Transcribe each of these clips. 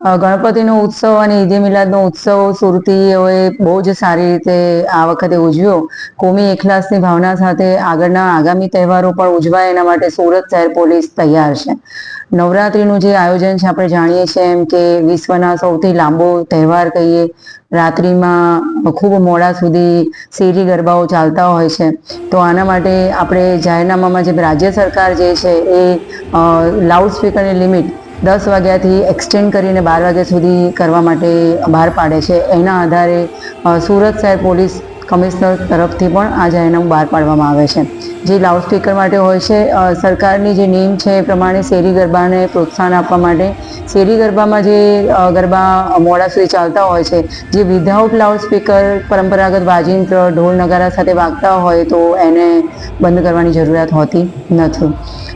ગણપતિનો ઉત્સવ અને ઈદે મિલાદનો ઉત્સવ સુરતીઓએ બહુ જ સારી રીતે આ વખતે ઉજવ્યો. કોમી એકલાસની ભાવના સાથે આગળના આગામી તહેવારો પણ ઉજવાય એના માટે સુરત શહેર પોલીસ તૈયાર છે. નવરાત્રિનું જે આયોજન છે આપણે જાણીએ છીએ એમ કે વિશ્વના સૌથી લાંબો તહેવાર કહીએ, રાત્રિમાં ખૂબ મોડા સુધી શેરી ગરબાઓ ચાલતા હોય છે. તો આના માટે આપણે જાહેરનામામાં જે રાજ્ય સરકાર જે છે એ લાઉડ સ્પીકરની લિમિટ દસ વાગ્યાથી એક્સટેન્ડ કરીને બાર વાગ્યા સુધી કરવા માટે બહાર પાડે છે. એના આધારે સુરત શહેર પોલીસ કમિશનર તરફથી પણ આ જાહેરનામું બહાર પાડવામાં આવે છે. જે લાઉડ સ્પીકર માટે હોય છે સરકારની જે નિયમ છે એ પ્રમાણે શેરી ગરબાને પ્રોત્સાહન આપવા માટે શેરી ગરબામાં જે ગરબા મોડા સુધી ચાલતા હોય છે, જે વિધાઉટ લાઉડ સ્પીકર પરંપરાગત વાજિંત્ર, ઢોલ નગારા સાથે વાગતા હોય તો એને બંધ કરવાની જરૂરિયાત હોતી નથી.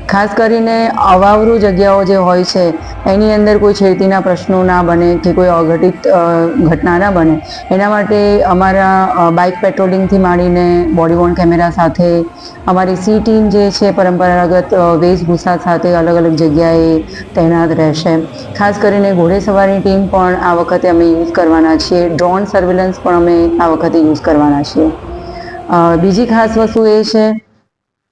ખાસ કરીને અવાવરું જગ્યાઓ જે હોય છે એની અંદર કોઈ છેડતીના પ્રશ્નો ના બને કે કોઈ અઘટિત ઘટના ના બને. એના માટે અમારા બાઇક પેટ્રોલિંગથી માંડીને બોડી વોર્ન કેમેરા સાથે અમારી સી ટીમ જે છે પરંપરાગત વેશભૂષા સાથે અલગ અલગ જગ્યાએ તૈનાત રહેશે. ખાસ કરીને ઘોડેસવારની ટીમ પણ આ વખતે અમે યુઝ કરવાના છીએ. ડ્રોન સર્વેલન્સ પણ અમે આ વખતે યુઝ કરવાના છીએ. બીજી ખાસ વસ્તુ એ છે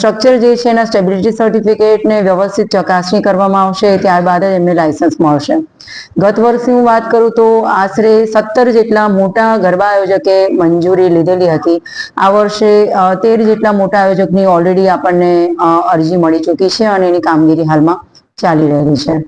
સ્ટ્રક્ચર જે છે એના સ્ટેબિલિટી સર્ટિફિકેટને વ્યવસ્થિત ચકાસણી કરવામાં આવશે, ત્યારબાદ જ એમને લાયસન્સ મળશે. ગત વર્ષની હું વાત કરું તો આશરે સત્તર જેટલા મોટા ગરબા આયોજકે મંજૂરી લીધેલી હતી. આ વર્ષે તેર જેટલા મોટા આયોજકની ઓલરેડી આપણને અરજી મળી ચૂકી છે અને એની કામગીરી હાલમાં ચાલી રહેલી છે.